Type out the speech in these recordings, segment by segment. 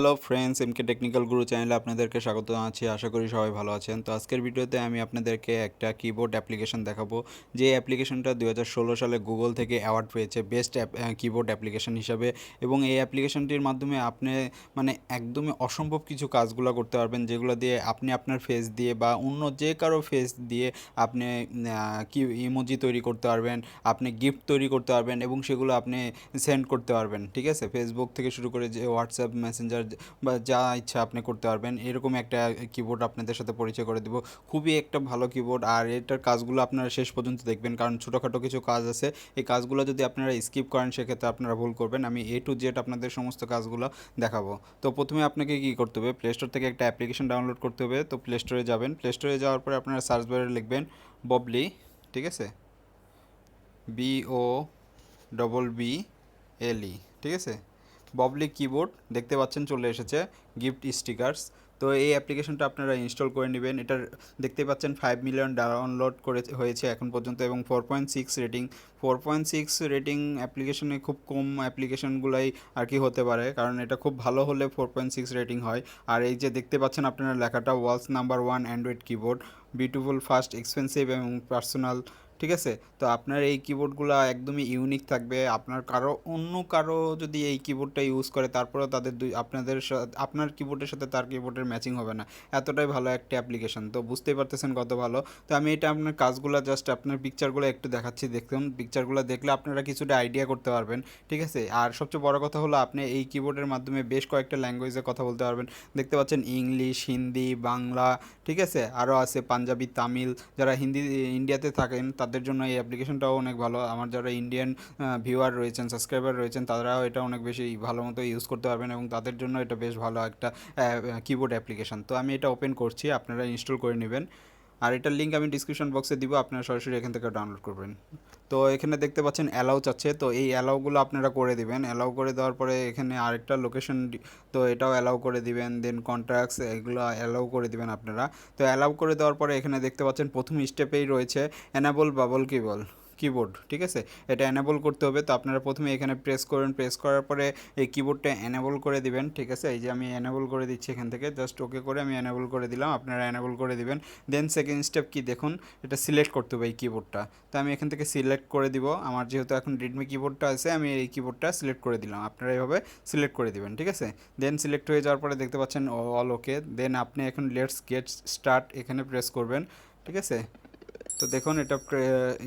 Hello friends এমকে technical গুরু চ্যানেলে আপনাদেরকে স্বাগত জানাচ্ছি। আশা করি সবাই ভালো আছেন। তো আজকের ভিডিওতে আমি আপনাদেরকে একটা কিবোর্ড অ্যাপ্লিকেশন দেখাবো। যে অ্যাপ্লিকেশনটা দু হাজার ষোলো সালে গুগল থেকে অ্যাওয়ার্ড পেয়েছে বেস্ট কিবোর্ড অ্যাপ্লিকেশন হিসাবে। এবং এই অ্যাপ্লিকেশনটির মাধ্যমে আপনি মানে একদমই অসম্ভব কিছু কাজগুলো করতে পারবেন, যেগুলো দিয়ে আপনি আপনার ফেস দিয়ে বা অন্য যে কারও ফেস দিয়ে আপনি কি ইমোজি তৈরি করতে পারবেন, আপনি গিফট তৈরি করতে পারবেন এবং সেগুলো আপনি সেন্ড করতে পারবেন। ঠিক আছে? ফেসবুক থেকে শুরু করে যে হোয়াটসঅ্যাপ মেসেঞ্জার বা যা ইচ্ছা আপনি করতে পারবেন। এরকম একটা কিবোর্ড আপনাদের সাথে পরিচয় করে দিব। খুবই একটা ভালো কিবোর্ড আর এটার কাজগুলো আপনারা শেষ পর্যন্ত দেখবেন। কারণ ছোটোখাটো কিছু কাজ আছে। এই কাজগুলো যদি আপনারা স্কিপ করেন, সেক্ষেত্রে আপনারা ভুল করবেন। আমি এ টু জেড আপনাদের সমস্ত কাজগুলো দেখাবো। তো প্রথমে আপনাকে কী করতে হবে? প্লে স্টোর থেকে একটা অ্যাপ্লিকেশন ডাউনলোড করতে হবে। তো প্লে স্টোরে যাবেন। প্লে স্টোরে যাওয়ার পরে আপনারা সার্চ বারে লিখবেন ববলি ঠিক আছে? B O double B L E ঠিক আছে? ববলি কিবোর্ড দেখতে পাচ্ছেন চলে এসেছে গিফট স্টিকার্স তো এই অ্যাপ্লিকেশনটা আপনারা ইনস্টল করে নেবেন। এটার দেখতে পাচ্ছেন ফাইভ মিলিয়ন ডাউনলোড করে হয়েছে এখন পর্যন্ত এবং four point six rating four point six rating অ্যাপ্লিকেশনে খুব কম অ্যাপ্লিকেশনগুলাই আর কি হতে পারে, কারণ এটা খুব ভালো হলে ফোর পয়েন্ট সিক্স রেটিং হয়। আর এই যে দেখতে পাচ্ছেন আপনারা লেখাটা world's number one Android keyboard beautiful fast expensive এবং পার্সোনাল ঠিক আছে? তো আপনার এই কিবোর্ডগুলো একদমই ইউনিক থাকবে। আপনার কারও, অন্য কারও যদি এই কিবোর্ডটা ইউজ করে, তারপরেও তাদের দুই, আপনাদের আপনার কিবোর্ডের সাথে তার কিবোর্ডের ম্যাচিং হবে না। এতটাই ভালো একটা অ্যাপ্লিকেশন তো বুঝতেই পারতেছেন কত ভালো। তো আমি এটা আপনার কাজগুলো জাস্ট আপনার পিকচারগুলো একটু দেখাচ্ছি, দেখুন। পিকচারগুলো দেখলে আপনারা কিছুটা আইডিয়া করতে পারবেন, ঠিক আছে? আর সবচেয়ে বড় কথা হলো, আপনি এই কিবোর্ডের মাধ্যমে বেশ কয়েকটা ল্যাঙ্গুয়েজে কথা বলতে পারবেন। দেখতে পাচ্ছেন ইংলিশ, হিন্দি, বাংলা, ঠিক আছে? আরও আছে পাঞ্জাবি, তামিল, যারা হিন্দি, ইন্ডিয়াতে থাকেন, তাদের জন্য এই অ্যাপ্লিকেশনটাও অনেক ভালো। আমার যারা ইন্ডিয়ান ভিউয়ার রয়েছেন সাবস্ক্রাইবার রয়েছেন, তারাও এটা অনেক বেশি ভালো মতো ইউজ করতে পারবেন এবং তাদের জন্য এটা বেশ ভালো একটা কিবোর্ড অ্যাপ্লিকেশন তো আমি এটা ওপেন করছি, আপনারা ইনস্টল করে নেবেন। আর এটার লিঙ্ক আমি ডিসক্রিপশন বক্সে দিব, আপনারা সরাসরি এখান থেকে ডাউনলোড করবেন। তো এখানে দেখতে পাচ্ছেন অ্যালাউ চাচ্ছে তো এই অ্যালাউগুলো আপনারা করে দিবেন। অ্যালাউ করে দেওয়ার পরে এখানে আরেকটা লোকেশন তো এটাও অ্যালাউ করে দিবেন। দেন কন্ট্রাক্টস এগুলো অ্যালাউ করে দিবেন আপনারা। তো অ্যালাউ করে দেওয়ার পরে এখানে দেখতে পাচ্ছেন প্রথম স্টেপেই রয়েছে অ্যানাবল বাবল কিবল কিবোর্ড ঠিক আছে? এটা অ্যানেবল করতে হবে। তো আপনারা প্রথমে এখানে প্রেস করবেন প্রেস করার পরে এই কিবোর্ডটা অ্যানেবল করে দিবেন, ঠিক আছে? এই যে আমি অ্যানেবল করে দিচ্ছি এখান থেকে জাস্ট ওকে করে আমি অ্যানেবল করে দিলাম, আপনারা অ্যানেবল করে দিবেন। দেন সেকেন্ড স্টেপ কি দেখুন, এটা সিলেক্ট করতে হবে এই কিবোর্ডটা তো আমি এখান থেকে সিলেক্ট করে দিব। আমার যেহেতু এখন রেডমি কিবোর্ডটা আছে, আমি এই কিবোর্ডটা সিলেক্ট করে দিলাম। আপনারা এইভাবে সিলেক্ট করে দিবেন, ঠিক আছে? দেন সিলেক্ট হয়ে যাওয়ার পরে দেখতে পাচ্ছেন অল ওকে দেন আপনি এখন লেটস গেট স্টার্ট এখানে প্রেস করবেন, ঠিক আছে? তো দেখুন, এটা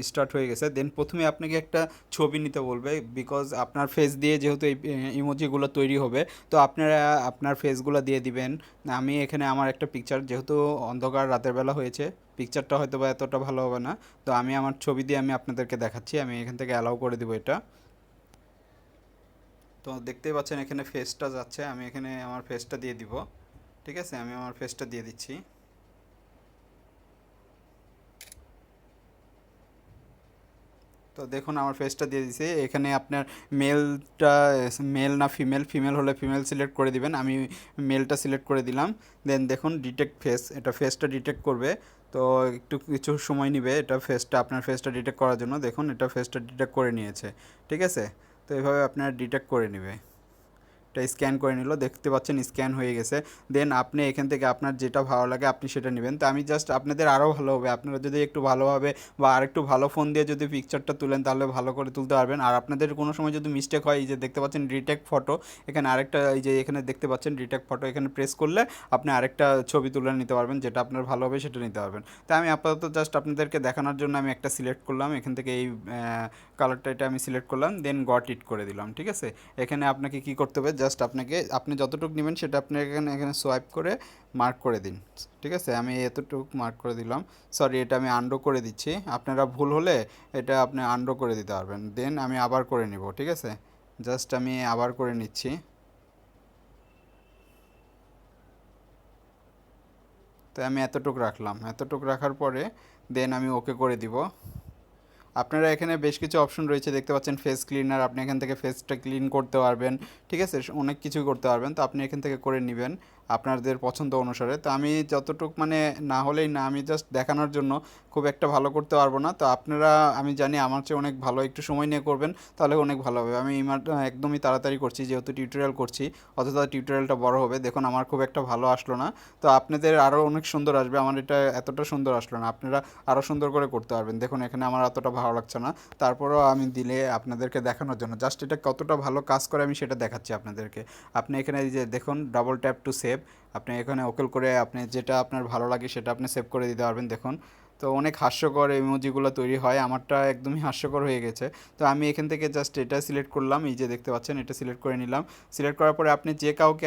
স্টার্ট হয়ে গেছে। দেন প্রথমে আপনাকে একটা ছবি নিতে বলবে বিকজ আপনার ফেস দিয়ে যেহেতু এই ইমোজিগুলো তৈরি হবে, তো আপনারা আপনার ফেসগুলো দিয়ে দিবেন। আমি এখানে আমার একটা পিকচার যেহেতু অন্ধকার রাতের বেলা হয়েছে পিকচারটা হয়তো বা এতটা ভালো হবে না। তো আমি আমার ছবি দিয়ে আমি আপনাদেরকে দেখাচ্ছি, আমি এখান থেকে অ্যালাউ করে দিব এটা। তো দেখতেই পাচ্ছেন, এখানে ফেসটা যাচ্ছে, আমি এখানে আমার ফেসটা দিয়ে দিব। ঠিক আছে? আমি আমার ফেসটা দিয়ে দিচ্ছি। তো দেখুন, আমার ফেসটা দিয়ে দিছি। এখানে আপনার মেলটা মেল না ফিমেল ফিমেল হলে ফিমেল সিলেক্ট করে দিবেন। আমি মেলটা সিলেক্ট করে দিলাম। দেন দেখুন ডিটেক্ট ফেস এটা ফেসটা ডিটেক্ট করবে। তো একটু কিছু সময় নেবে এটা ফেসটা আপনার ফেসটা ডিটেক্ট করার জন্য। দেখুন, এটা ফেসটা ডিটেক্ট করে নিয়েছে। ঠিক আছে? তো এভাবে আপনারা ডিটেক্ট করে নেবে। এটা স্ক্যান করে নিল, দেখতে পাচ্ছেন স্ক্যান হয়ে গেছে। দেন আপনি এখান থেকে আপনার যেটা ভালো লাগে আপনি সেটা নেবেন। তো আমি জাস্ট আপনাদের আরও ভালো হবে। আপনারা যদি একটু ভালোভাবে বা আরেকটু ভালো ফোন দিয়ে যদি পিকচারটা তুলেন, তাহলে ভালো করে তুলতে পারবেন। আর আপনাদের কোনো সময় যদি মিস্টেক হয়, এই যে দেখতে পাচ্ছেন রিটেক্ট ফটো এখানে আরেকটা, এই যে এখানে দেখতে পাচ্ছেন রিটেক্ট ফটো এখানে প্রেস করলে আপনি আরেকটা ছবি তুলে নিতে পারবেন, যেটা আপনার ভালো হবে সেটা নিতে পারবেন। তো আমি আপাতত জাস্ট আপনাদেরকে দেখানোর জন্য আমি একটা সিলেক্ট করলাম। এখান থেকে এই কালারটা এটা আমি সিলেক্ট করলাম দেন গট ইট করে দিলাম, ঠিক আছে? এখানে আপনাকে কি করতে হবে? জাস্ট আপনাকে, আপনি যতটুকু নেবেন সেটা আপনি এখানে এখানে সোয়াইপ করে মার্ক করে দিন, ঠিক আছে? আমি এতটুকু মার্ক করে দিলাম। সরি এটা আমি আন্ডো করে দিচ্ছি। আপনারা ভুল হলে এটা আপনি আন্ডো করে দিতে পারবেন। দেন আমি আবার করে নিব, ঠিক আছে? জাস্ট আমি আবার করে নিচ্ছি। তো আমি এতটুকু রাখলাম। এতটুকু রাখার পরে দেন আমি ওকে করে দিব। আপনারা এখানে বেশ কিছু অপশন রয়েছে, দেখতে পাচ্ছেন ফেস ক্লিনার আপনি এখান থেকে ফেসটা ক্লিন করতে পারবেন, ঠিক আছে? অনেক কিছু করতে পারবেন, তো আপনি এখান থেকে করে নেবেন। আপনাদের পছন্দ অনুসারে। তো আমি যতটুক মানে না হলেই না, আমি জাস্ট দেখানোর জন্য খুব একটা ভালো করতে পারব না। তো আপনারা, আমি জানি আমার চেয়ে অনেক ভালো একটু সময় নিয়ে করবেন, তাহলে অনেক ভালো হবে। আমি একদমই তাড়াতাড়ি করছি, যেহেতু টিউটোরিয়াল করছি, অথচ টিউটোরিয়ালটা বড় হবে। দেখুন, আমার খুব একটা ভালো আসলো না। তো আপনাদের আরও অনেক সুন্দর আসবে। আমার এটা এতটা সুন্দর আসলো না। আপনারা আরও সুন্দর করে করতে পারবেন। দেখুন, এখানে আমার এতটা ভালো লাগছে না। তারপরেও আমি দিলে আপনাদেরকে দেখানোর জন্য। জাস্ট এটা কতটা ভালো কাজ করে আমি সেটা দেখাচ্ছি আপনাদেরকে। আপনি এখানে যে দেখুন ডাবল ট্যাপ টু সেভ আপনি এখানে ওকেল করে আপনি যেটা আপনার ভালো লাগে সেটা আপনি সেভ করে দিতে পারবেন। দেখুন তো অনেক হাস্যকর ইমোজিগুলো তৈরি হয়। আমারটা একদমই হাস্যকর হয়ে গেছে। তো আমি এখান থেকে জাস্ট এটা সিলেক্ট করলাম। এই যে দেখতে পাচ্ছেন, এটা সিলেক্ট করে নিলাম। সিলেক্ট করার পরে আপনি যে কাউকে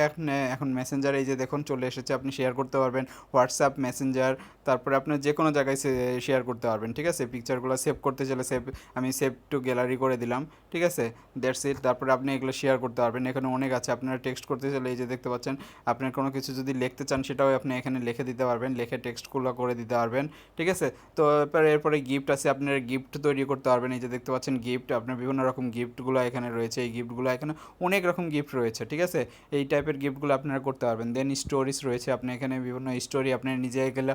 এখন মেসেঞ্জার এই যে দেখুন চলে এসেছে, আপনি শেয়ার করতে পারবেন। হোয়াটসঅ্যাপ মেসেঞ্জার তারপরে আপনার যে কোনো জায়গায় শেয়ার করতে পারবেন, ঠিক আছে? পিকচারগুলো সেভ করতে চাইলে সেভ আমি সেভ টু গ্যালারি করে দিলাম, ঠিক আছে? দ্যাটস ইট তারপরে আপনি এগুলো শেয়ার করতে পারবেন। এখানে অনেক আছে। আপনারা টেক্সট করতে চাইলে এই যে দেখতে পাচ্ছেন, আপনার কোনো কিছু যদি লিখতে চান, সেটাও আপনি এখানে লিখে দিতে পারবেন। লিখে টেক্সটগুলো করে দিতে পারবেন, ঠিক আছে? তো এরপরে এরপরে গিফট আছে। আপনার গিফট তৈরি করতে পারবেন। এই যে দেখতে পাচ্ছেন গিফট আপনার বিভিন্ন রকম গিফটগুলো এখানে রয়েছে। এই গিফটগুলো এখানে অনেক রকম গিফট রয়েছে, ঠিক আছে? এই টাইপের গিফটগুলো আপনারা করতে পারবেন। দেন স্টোরিজ রয়েছে। আপনি এখানে বিভিন্ন স্টোরি আপনি নিজে গেলে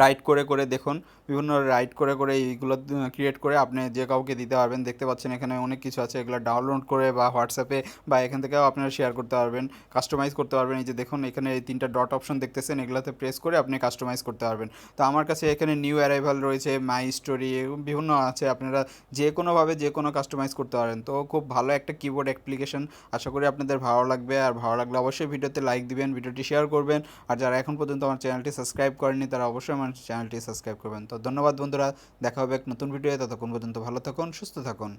রাইট করে করে দেখুন, বিভিন্ন রাইট করে করে এইগুলো ক্রিয়েট করে আপনি যে কাউকে দিতে পারবেন, দেখতে পাচ্ছেন এখানে অনেক কিছু আছে, এগুলো ডাউনলোড করে বা হোয়াটসঅ্যাপে বা এখান থেকেও আপনারা শেয়ার করতে পারবেন কাস্টমাইজ করতে পারবেন। এই যে দেখুন, এখানে এই তিনটা ডট অপশন দেখতেছেন, এগুলোতে প্রেস করে আপনি কাস্টমাইজ করতে পারবেন। তো আমার কাছে এখানে নিউ অ্যারাইভাল রয়েছে মাই স্টোরি বিভিন্ন আছে, আপনারা যে কোনোভাবে যে কোনো কাস্টমাইজ করতে পারেন। তো খুব ভালো একটা কিবোর্ড অ্যাপ্লিকেশন আশা করি আপনাদের ভালো লাগবে। আর ভালো লাগলে অবশ্যই ভিডিওতে লাইক দিবেন ভিডিওটি শেয়ার করবেন। আর যারা এখন পর্যন্ত আমার চ্যানেলটি সাবস্ক্রাইব করেনি তারা অবশ্যই আমার চ্যানেলটি সাবস্ক্রাইব করবেন। তো ধন্যবাদ বন্ধুরা, দেখা হবে এক নতুন ভিডিও ততক্ষণ পর্যন্ত ভালো থাকুন, সুস্থ থাকুন।